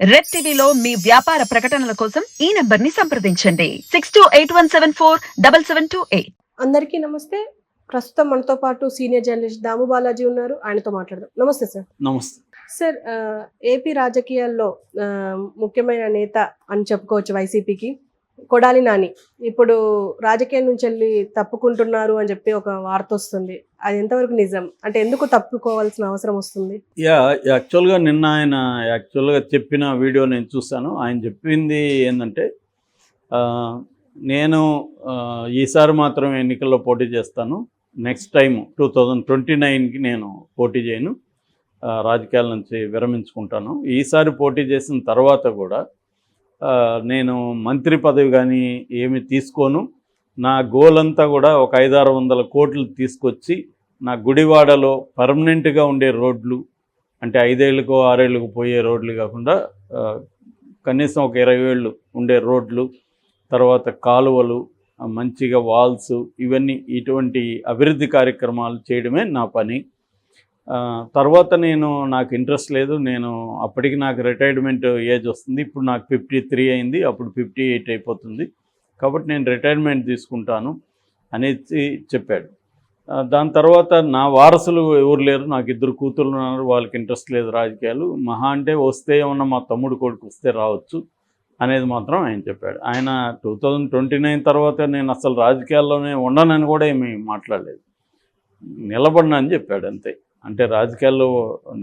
Red టీవీలో మీ వ్యాపార ప్రకటనల కోసం ఈ నంబర్ని సంప్రదించండి. Six two eight one seven four double seven two eight అందరికీ నమస్తే. ప్రస్తుతం మనతో పాటు సీనియర్ జర్నలిస్ట్ దాము బాలాజీ ఉన్నారు. ఆయనతో మాట్లాడదాం. నమస్తే సార్. నమస్తే. సార్ ఏపీ రాజకీయాల్లో ముఖ్యమైన నేత అని చెప్పుకోవచ్చు వైసీపీకి. కొడాలి నాని ఇప్పుడు రాజకీయం నుంచి వెళ్ళి తప్పుకుంటున్నారు అని చెప్పి ఒక వార్త వస్తుంది. అది ఎంతవరకు నిజం? అంటే ఎందుకు తప్పుకోవాల్సిన అవసరం వస్తుంది? యా యాక్చువల్గా నిన్న ఆయన యాక్చువల్గా చెప్పిన వీడియో నేను చూశాను. ఆయన చెప్పింది ఏంటంటే నేను ఈసారి మాత్రం ఎన్నికల్లో పోటీ చేస్తాను. Next time two thousand twenty నైన్కి నేను పోటీ చేయను. రాజకీయాల నుంచి విరమించుకుంటాను. ఈసారి పోటీ చేసిన తర్వాత కూడా నేను మంత్రి పదవి కానీ ఏమి తీసుకోను. నా గోల్ అంతా కూడా ఒక ఐదారు వందల కోట్లు తీసుకొచ్చి నా గుడివాడలో పర్మనెంట్గా ఉండే రోడ్లు అంటే ఐదేళ్ళకో ఆరేళ్ళకు పోయే రోడ్లు కాకుండా కనీసం ఒక ఇరవై ఏళ్ళు ఉండే రోడ్లు తర్వాత కాలువలు మంచిగా వాల్స్ ఇవన్నీ ఇటువంటి అభివృద్ధి కార్యక్రమాలు చేయడమే నా పని. తర్వాత నేను నాకు ఇంట్రెస్ట్ లేదు. నేను అప్పటికి నాకు రిటైర్మెంట్ ఏజ్ వస్తుంది. ఇప్పుడు నాకు ఫిఫ్టీ త్రీ అయింది. అప్పుడు ఫిఫ్టీ ఎయిట్ అయిపోతుంది. కాబట్టి నేను రిటైర్మెంట్ తీసుకుంటాను అనేసి చెప్పాడు. దాని తర్వాత నా వారసులు ఎవరు లేరు. నాకు ఇద్దరు కూతురు ఉన్నారు. వాళ్ళకి ఇంట్రెస్ట్ లేదు రాజకీయాలు. మహా అంటే వస్తే ఏమన్నా మా తమ్ముడు కొడుకు వస్తే రావచ్చు అనేది మాత్రం ఆయన చెప్పాడు. ఆయన టూ థౌజండ్ ట్వంటీ నైన్ తర్వాత నేను అసలు రాజకీయాల్లోనే ఉండనని కూడా ఏమీ మాట్లాడలేదు. నిలబడినా అని చెప్పాడు అంతే. అంటే రాజకీయాల్లో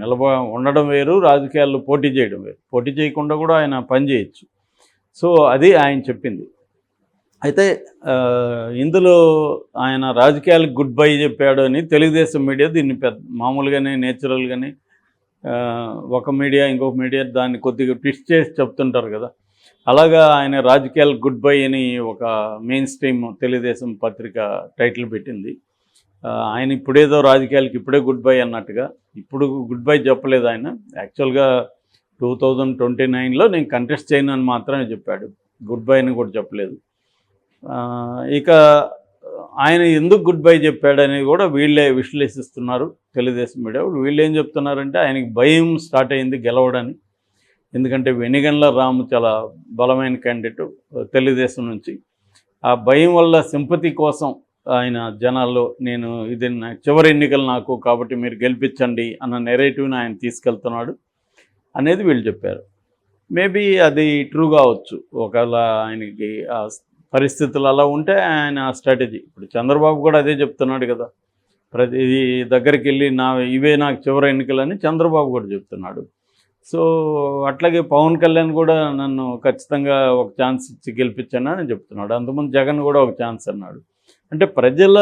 నిలబ ఉండడం వేరు రాజకీయాల్లో పోటీ చేయడం వేరు. పోటీ చేయకుండా కూడా ఆయన పని చేయొచ్చు. సో అది ఆయన చెప్పింది. అయితే ఇందులో ఆయన రాజకీయాలకు గుడ్ బై చెప్పాడు అని తెలుగుదేశం మీడియా దీన్ని పెద్ద మామూలుగానే నేచురల్గానే ఒక మీడియా ఇంకొక మీడియా దాన్ని కొద్దిగా ట్విస్ట్ చేసి చెప్తుంటారు కదా. అలాగా ఆయన రాజకీయాలకు గుడ్ బై అని ఒక మెయిన్ స్ట్రీమ్ తెలుగుదేశం పత్రిక టైటిల్ పెట్టింది. ఆయన ఇప్పుడేదో రాజకీయాలకి ఇప్పుడే గుడ్ బై అన్నట్టుగా ఇప్పుడు గుడ్ బై చెప్పలేదు ఆయన. యాక్చువల్గా టూ థౌజండ్ ట్వంటీ నైన్లో నేను కంటెస్ట్ చేయను అని మాత్రమే చెప్పాడు. గుడ్ బై అని కూడా చెప్పలేదు. ఇక ఆయన ఎందుకు గుడ్ బై చెప్పాడనేది కూడా వీళ్ళే విశ్లేషిస్తున్నారు తెలుగుదేశం మీడియా వీళ్ళు. ఏం చెప్తున్నారంటే ఆయనకి భయం స్టార్ట్ అయింది గెలవడని. ఎందుకంటే వెనిగండ్ల రాము చాలా బలమైన క్యాండిడేట్ తెలుగుదేశం నుంచి. ఆ భయం వల్ల సింపతి కోసం ఆయన జనాల్లో నేను ఇది నా చివరి ఎన్నికలు నాకు కాబట్టి మీరు గెలిపించండి అన్న నెరేటివ్ని ఆయన తీసుకెళ్తున్నాడు అనేది వీళ్ళు చెప్పారు. మేబీ అది ట్రూ కావచ్చు. ఒకవేళ ఆయనకి ఆ పరిస్థితులు అలా ఉంటే ఆయన స్ట్రాటజీ ఇప్పుడు చంద్రబాబు కూడా అదే చెప్తున్నాడు కదా. ప్రతి దగ్గరికి వెళ్ళి నా ఇవే నాకు చివరి ఎన్నికలని చంద్రబాబు కూడా చెప్తున్నాడు. సో అట్లాగే పవన్ కళ్యాణ్ కూడా నన్ను ఖచ్చితంగా ఒక ఛాన్స్ ఇచ్చి గెలిపించాను అని చెప్తున్నాడు. అంతకుముందు జగన్ కూడా ఒక ఛాన్స్ అన్నాడు. అంటే ప్రజల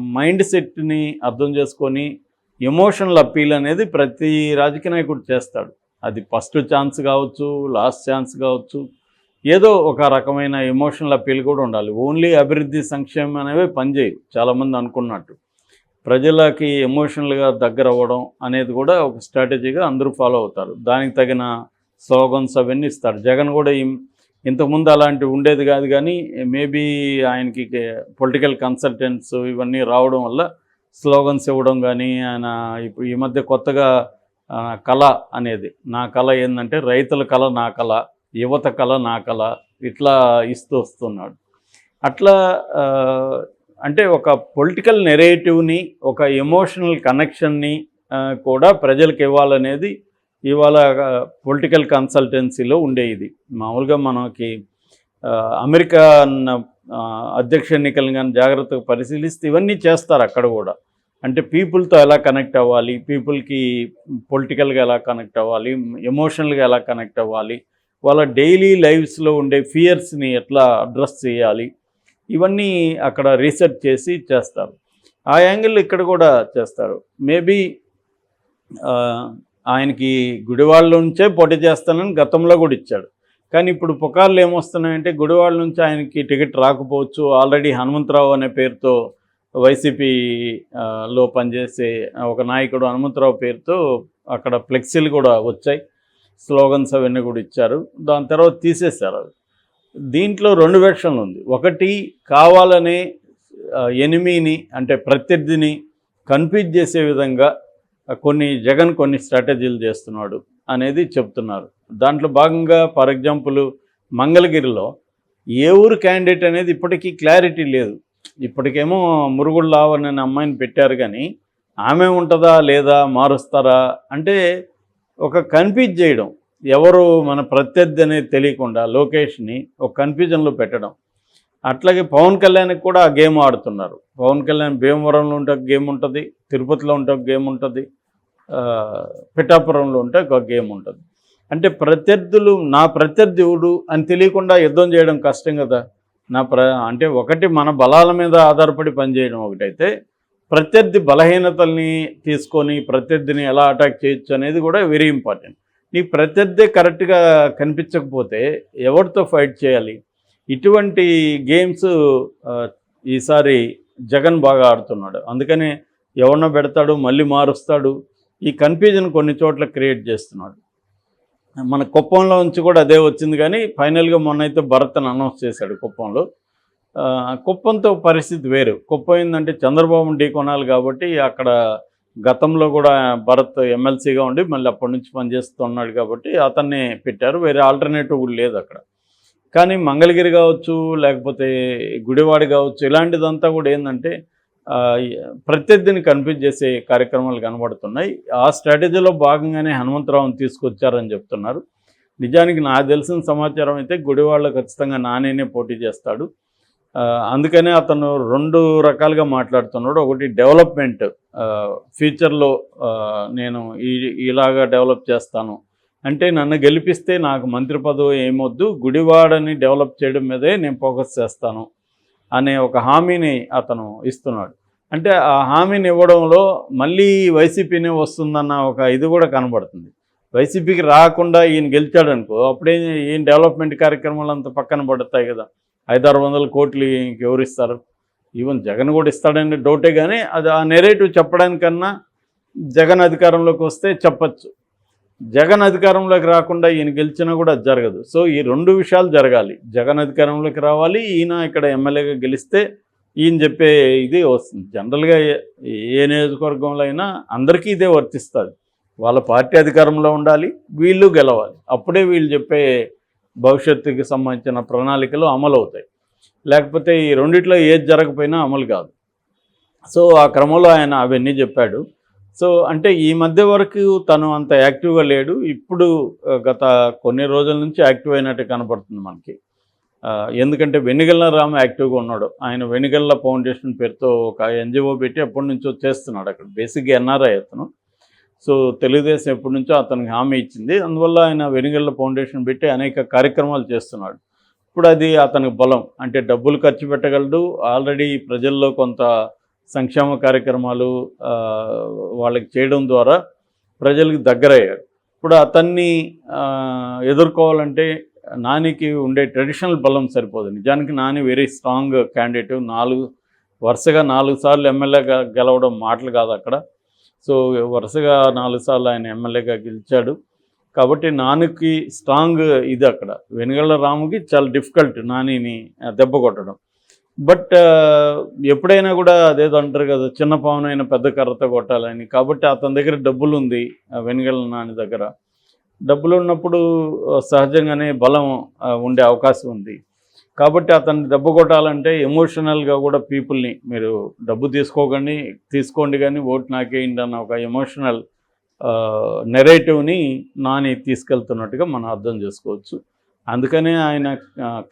మైండ్ సెట్ని అర్థం చేసుకొని ఎమోషనల్ అప్పీల్ అనేది ప్రతి రాజకీయ నాయకుడు చేస్తాడు. అది ఫస్ట్ ఛాన్స్ కావచ్చు లాస్ట్ ఛాన్స్ కావచ్చు ఏదో ఒక రకమైన ఎమోషనల్ అప్పీల్ కూడా ఉండాలి. ఓన్లీ అభివృద్ధి సంక్షేమం అనేవి పనిచేయవు చాలామంది అనుకున్నట్టు. ప్రజలకి ఎమోషనల్గా దగ్గర అవ్వడం అనేది కూడా ఒక స్ట్రాటజీగా అందరూ ఫాలో అవుతారు. దానికి తగిన స్లోగన్స్ అవన్నీ ఇస్తారు. జగన్ కూడా ఈ- ఇంతకుముందు అలాంటివి ఉండేది కాదు కానీ మేబీ ఆయనకి పొలిటికల్ కన్సల్టెంట్స్ ఇవన్నీ రావడం వల్ల స్లోగన్స్ ఇవ్వడం కానీ ఆయన ఇప్పుడు ఈ మధ్య కొత్తగా కళ అనేది నా కళ ఏంటంటే రైతుల కళ నా కళ యువత కళ నా కళ ఇట్లా ఇస్తూ వస్తున్నాడు. అట్లా అంటే ఒక పొలిటికల్ నెరేటివ్ని ఒక ఎమోషనల్ కనెక్షన్ని కూడా ప్రజలకు ఇవ్వాలనేది ఇవాళ పొలిటికల్ కన్సల్టెన్సీలో ఉండే ఇది. మామూలుగా మనకి అమెరికా అన్న, అధ్యక్ష ఎన్నికలను కానీ జాగ్రత్తగా పరిశీలిస్తే ఇవన్నీ చేస్తారు అక్కడ కూడా. అంటే పీపుల్తో ఎలా కనెక్ట్ అవ్వాలి పీపుల్కి పొలిటికల్గా ఎలా కనెక్ట్ అవ్వాలి ఎమోషనల్గా ఎలా కనెక్ట్ అవ్వాలి వాళ్ళ డైలీ లైఫ్స్లో ఉండే ఫియర్స్ని ఎట్లా అడ్రస్ చేయాలి ఇవన్నీ అక్కడ రీసెర్చ్ చేసి చేస్తారు. ఆ యాంగిల్ ఇక్కడ కూడా చేస్తారు. మేబీ ఆయనకి గుడివాళ్ళ నుంచే పోటీ చేస్తానని గతంలో కూడా ఇచ్చాడు. కానీ ఇప్పుడు పుకార్లు ఏమొస్తున్నాయంటే గుడివాళ్ళ నుంచి ఆయనకి టికెట్ రాకపోవచ్చు. ఆల్రెడీ హనుమంతరావు అనే పేరుతో వైసీపీ లో పనిచేసే ఒక నాయకుడు హనుమంతరావు పేరుతో అక్కడ ఫ్లెక్సీలు కూడా వచ్చాయి. స్లోగన్స్ అవన్నీ కూడా ఇచ్చారు. దాని తర్వాత తీసేశారు అవి. దీంట్లో రెండు వెర్షన్లు ఉంది. ఒకటి కావాలనే ఎనిమిని అంటే ప్రత్యర్థిని కన్ఫ్యూజ్ చేసే విధంగా కొన్ని జగన్ కొన్ని స్ట్రాటజీలు చేస్తున్నాడు అనేది చెప్తున్నారు. దాంట్లో భాగంగా ఫర్ ఎగ్జాంపుల్ మంగళగిరిలో ఏ ఊరు క్యాండిడేట్ అనేది ఇప్పటికీ క్లారిటీ లేదు. ఇప్పటికేమో మురుగుడు లావని అనే అమ్మాయిని పెట్టారు కానీ ఆమె ఉంటుందా లేదా మారుస్తారా అంటే ఒక కన్ఫ్యూజ్ చేయడం. ఎవరు మన ప్రత్యర్థి అనేది తెలియకుండా లోకేష్ని ఒక కన్ఫ్యూజన్లో పెట్టడం. అట్లాగే పవన్ కళ్యాణ్కి కూడా ఆ గేమ్ ఆడుతున్నారు. పవన్ కళ్యాణ్ భీమవరంలో ఉంటే గేమ్ ఉంటుంది తిరుపతిలో ఉంటే ఒక గేమ్ ఉంటుంది పిఠాపురంలో ఉంటే ఒక గేమ్ ఉంటుంది. అంటే ప్రత్యర్థులు నా ప్రత్యర్థి ఎవడు అని తెలియకుండా యుద్ధం చేయడం కష్టం కదా. నా ప్ర అంటే ఒకటి మన బలాల మీద ఆధారపడి పనిచేయడం ఒకటైతే ప్రత్యర్థి బలహీనతల్ని తీసుకొని ప్రత్యర్థిని ఎలా అటాక్ చేయొచ్చు అనేది కూడా వెరీ ఇంపార్టెంట్ నీ ప్రత్యర్థి కరెక్ట్గా కనిపించకపోతే ఎవరితో ఫైట్ చేయాలి? ఇటువంటి గేమ్స్ ఈసారి జగన్ బాగా ఆడుతున్నాడు. అందుకని ఎవరినో పెడతాడు మళ్ళీ మారుస్తాడు. ఈ కన్ఫ్యూజన్ కొన్ని చోట్ల క్రియేట్ చేస్తున్నాడు. మన కుప్పంలో నుంచి కూడా అదే వచ్చింది కానీ ఫైనల్గా మొన్న అయితే భరత్ని అనౌన్స్ చేశాడు కుప్పంలో. కుప్పంతో పరిస్థితి వేరు. కుప్పం ఏంటంటే చంద్రబాబు ఢీ కొనాలి కాబట్టి అక్కడ గతంలో కూడా భరత్ ఎమ్మెల్సీగా ఉండి మళ్ళీ అప్పటి నుంచి పనిచేస్తున్నాడు కాబట్టి అతన్ని పెట్టారు. వేరే ఆల్టర్నేటివ్ కూడా లేదు అక్కడ. కానీ మంగళగిరి కావచ్చు లేకపోతే గుడివాడ కావచ్చు ఇలాంటిదంతా కూడా ఏంటంటే ప్రత్యర్థిని కన్ఫ్యూజ్ చేసే కార్యక్రమాలు కనబడుతున్నాయి. ఆ స్ట్రాటజీలో భాగంగానే హనుమంతరావుని తీసుకొచ్చారని చెప్తున్నారు. నిజానికి నాకు తెలిసిన సమాచారం అయితే గుడివాళ్ళ ఖచ్చితంగా నానేనే పోటీ చేస్తాడు. అందుకనే అతను రెండు రకాలుగా మాట్లాడుతున్నాడు. ఒకటి డెవలప్మెంట్ ఫ్యూచర్లో నేను ఈ ఇలాగా డెవలప్ చేస్తాను. అంటే నన్ను గెలిపిస్తే నాకు మంత్రి పదవి ఏమొద్దు. గుడివాడని డెవలప్ చేయడం మీదే నేను ఫోకస్ చేస్తాను. అనే ఒక హామీని అతను ఇస్తున్నాడు. అంటే ఆ హామీని ఇవ్వడంలో మళ్ళీ వైసీపీనే వస్తుందన్న ఒక ఇది కూడా కనబడుతుంది. వైసీపీకి రాకుండా ఈయన గెలిచాడు అనుకో అప్పుడే ఈయన డెవలప్మెంట్ కార్యక్రమాలు అంత పక్కన పడతాయి కదా. ఐదారు వందల కోట్లు ఈయనకి ఇస్తారు ఈవెన్ జగన్ కూడా ఇస్తాడనే డౌటే కానీ అది ఆ నెరేటివ్ చెప్పడానికన్నా జగన్ అధికారంలోకి వస్తే చెప్పచ్చు. జగన్ అధికారంలోకి రాకుండా ఈయన గెలిచినా కూడా జరగదు. సో ఈ రెండు విషయాలు జరగాలి. జగన్ అధికారంలోకి రావాలి ఈయన ఇక్కడ ఎమ్మెల్యేగా గెలిస్తే ఈయన చెప్పే ఇది వస్తుంది. జనరల్గా ఏ- ఏ నియోజకవర్గంలో అయినా అందరికీ ఇదే వర్తిస్తుంది. వాళ్ళ పార్టీ అధికారంలో ఉండాలి వీళ్ళు గెలవాలి. అప్పుడే వీళ్ళు చెప్పే భవిష్యత్తుకి సంబంధించిన ప్రణాళికలు అమలు అవుతాయి. లేకపోతే ఈ రెండిట్లో ఏది జరగకపోయినా అమలు కాదు. సో ఆ క్రమంలో ఆయన అవన్నీ చెప్పాడు. సో అంటే ఈ మధ్య వరకు తను అంత యాక్టివ్గా లేడు. ఇప్పుడు గత కొన్ని రోజుల నుంచి యాక్టివ్ అయినట్టు కనపడుతుంది మనకి. ఎందుకంటే వెనుగల్ల రామ యాక్టివ్గా ఉన్నాడు. ఆయన వెనుగల్ల ఫౌండేషన్ పేరుతో ఒక ఎన్జిఓ పెట్టి ఎప్పటి నుంచో చేస్తున్నాడు అక్కడ. బేసిక్గా ఎన్ఆర్ఐ అతను. సో తెలుగుదేశం ఎప్పటి నుంచో అతనికి హామీ ఇచ్చింది. అందువల్ల ఆయన వెనుగల్ల ఫౌండేషన్ పెట్టి అనేక కార్యక్రమాలు చేస్తున్నాడు. ఇప్పుడు అది అతనికి బలం. అంటే డబ్బులు ఖర్చు పెట్టగలడు. ఆల్రెడీ ప్రజల్లో కొంత సంక్షేమ కార్యక్రమాలు వాళ్ళకి చేయడం ద్వారా ప్రజలకు దగ్గరయ్యాడు ఇప్పుడు అతన్ని ఎదుర్కోవాలంటే నానికి ఉండే ట్రెడిషనల్ బలం సరిపోదు. నిజానికి నాని వెరీ స్ట్రాంగ్ క్యాండిడేట్ నాలుగు వరుసగా నాలుగు సార్లు ఎమ్మెల్యేగా గెలవడం మాటలు కాదు అక్కడ. సో వరుసగా నాలుగు సార్లు ఆయన ఎమ్మెల్యేగా గెలిచాడు. కాబట్టి నానికి స్ట్రాంగ్ ఇది అక్కడ. వెనుగళ్ళ రాముకి చాలా డిఫికల్ట్ నానిని దెబ్బ కొట్టడం. బట్ ఎప్పుడైనా కూడా అదేదో అంటారు కదా చిన్న పావునైనా పెద్ద కర్రతో కొట్టాలని. కాబట్టి అతని దగ్గర డబ్బులు ఉంది నాని దగ్గర. డబ్బులు ఉన్నప్పుడు సహజంగానే బలం ఉండే అవకాశం ఉంది. కాబట్టి అతన్ని దెబ్బ కొట్టాలంటే ఎమోషనల్గా కూడా పీపుల్ని మీరు డబ్బు తీసుకోకండి తీసుకోండి కానీ ఓటు నాకేయండి అన్న ఒక ఎమోషనల్ నెరేటివ్ని నాని తీసుకెళ్తున్నట్టుగా మనం అర్థం చేసుకోవచ్చు. అందుకనే ఆయన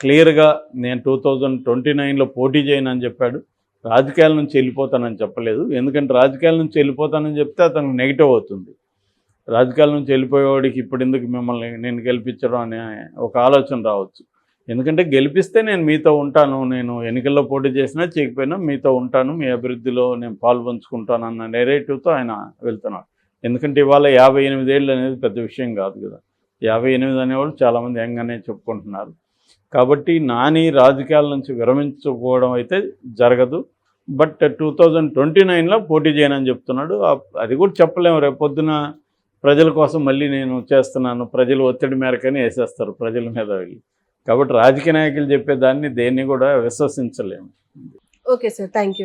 క్లియర్గా నేను టూ థౌజండ్ ట్వంటీ నైన్లో పోటీ చేయను అని చెప్పాడు. రాజకీయాల నుంచి వెళ్ళిపోతానని చెప్పలేదు. ఎందుకంటే రాజకీయాల నుంచి వెళ్ళిపోతానని చెప్తే అతనికి నెగిటివ్ అవుతుంది. రాజకీయాల నుంచి వెళ్ళిపోయేవాడికి ఇప్పుడు ఎందుకు మిమ్మల్ని నేను గెలిపించడం అనే ఒక ఆలోచన రావచ్చు. ఎందుకంటే గెలిపిస్తే నేను మీతో ఉంటాను. నేను ఎన్నికల్లో పోటీ చేసినా చేయకపోయినా మీతో ఉంటాను. మీ అభివృద్ధిలో నేను పాల్పంచుకుంటాను అన్న నెరేటివ్తో ఆయన వెళ్తున్నాడు. ఎందుకంటే ఇవాళ యాభై ఎనిమిదేళ్ళు అనేది పెద్ద విషయం కాదు కదా. యాభై ఎనిమిది అనేవాళ్ళు చాలామంది యంగానే చెప్పుకుంటున్నారు. కాబట్టి నాని రాజకీయాల నుంచి విరమించుకోవడం అయితే జరగదు. బట్ టూ థౌజండ్ ట్వంటీ నైన్లో పోటీ చేయనని చెప్తున్నాడు. అది కూడా చెప్పలేము. రేపు పొద్దున ప్రజల కోసం మళ్ళీ నేను చేస్తున్నాను. ప్రజలు ఒత్తిడి మేరకని వేసేస్తారు ప్రజల మీద వెళ్ళి. కాబట్టి రాజకీయ నాయకులు చెప్పేదాన్ని దేన్ని కూడా విశ్వసించలేము. Okay sir. Thank you.